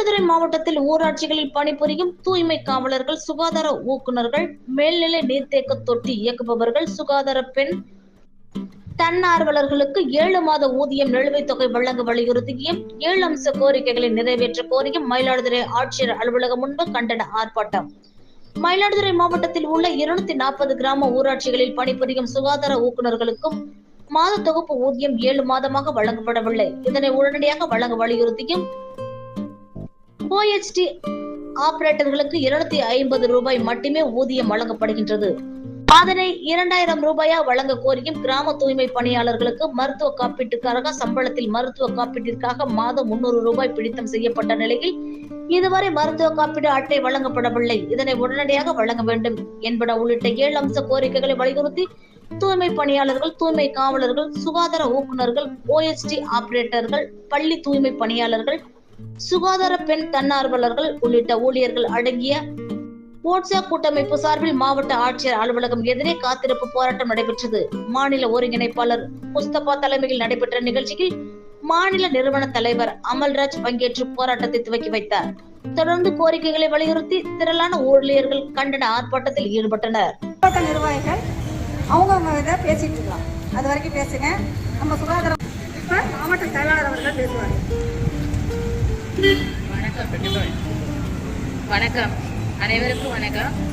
மயிலாடுதுறை மாவட்டத்தில் ஊராட்சிகளில் பணிபுரியும் தூய்மை காவலர்கள் சுகாதார ஊக்குநர்கள் மேல்நிலை நீர்த்தேக்க தொட்டி இயக்குபவர்கள் சுகாதார பெண் தன்னார்வலர்களுக்கு ஏழு மாத ஊதியம் நிலுவைத் தொகை வழங்க வலியுறுத்தியும் ஏழு அம்ச கோரிக்கைகளை நிறைவேற்ற கோரியும் மயிலாடுதுறை ஆட்சியர் அலுவலகம் முன்பு கண்டன ஆர்ப்பாட்டம். மயிலாடுதுறை மாவட்டத்தில் உள்ள இருநூத்தி நாற்பது கிராம ஊராட்சிகளில் பணிபுரியும் சுகாதார ஊக்குநர்களுக்கும் மாத தொகுப்பு ஊதியம் ஏழு மாதமாக வழங்கப்படவில்லை. இதனை உடனடியாக வழங்க வலியுறுத்தியும் ஓஎச்டி ஆபரேட்டர்களுக்கு இருநூத்தி ஐம்பது ரூபாய் மட்டுமே ஊதியம் வழங்கப்படுகின்றது. அதனை இரண்டாயிரம் ரூபாயா வழங்க கோரியும் கிராம தூய்மை பணியாளர்களுக்கு மருத்துவ காப்பீட்டுக்காக சம்பளத்தில் மருத்துவ காப்பீட்டிற்காக மாதம் முன்னூறு ரூபாய் பிடித்தம் செய்யப்பட்ட நிலையில் இதுவரை மருத்துவ காப்பீடு அட்டை வழங்கப்படவில்லை. இதனை உடனடியாக வழங்க வேண்டும் என்பன உள்ளிட்ட ஏழு அம்ச கோரிக்கைகளை வலியுறுத்தி தூய்மை பணியாளர்கள் தூய்மை காவலர்கள் சுகாதார ஊக்குநர்கள் ஓஎஸ்டி ஆபரேட்டர்கள் பள்ளி தூய்மை பணியாளர்கள் சுகாதார பெண் தன்னார்வலர்கள் உள்ளிட்ட ஊழியர்கள் அடங்கிய ஓட்ஸா கூட்டமைப்பு சார்பில் மாவட்ட ஆட்சியர் அலுவலகம் எதிரே காத்திருப்பு போராட்டம் நடைபெற்றது. மாநில ஒருங்கிணைப்பாளர் முஸ்தபா தலைமையில் நடைபெற்ற நிகழ்ச்சியில் மாநில நிறுவன தலைவர் அமல்ராஜ் பங்கேற்று போராட்டத்தை துவக்கி வைத்தார். தொடர்ந்து கோரிக்கைகளை வலியுறுத்தி திரளான ஊழியர்கள் கண்டன ஆர்ப்பாட்டத்தில் ஈடுபட்டனர். மாவட்ட நிர்வாகிகள் அவங்கவுங்க இதை பேசிட்டு இருக்கலாம் அது வரைக்கும் பேசுங்க. நம்ம சுகாதாரம் மாவட்ட செயலாளர் அவர்கள் பேசுவாங்க வணக்கம். அனைவருக்கும் வணக்கம்.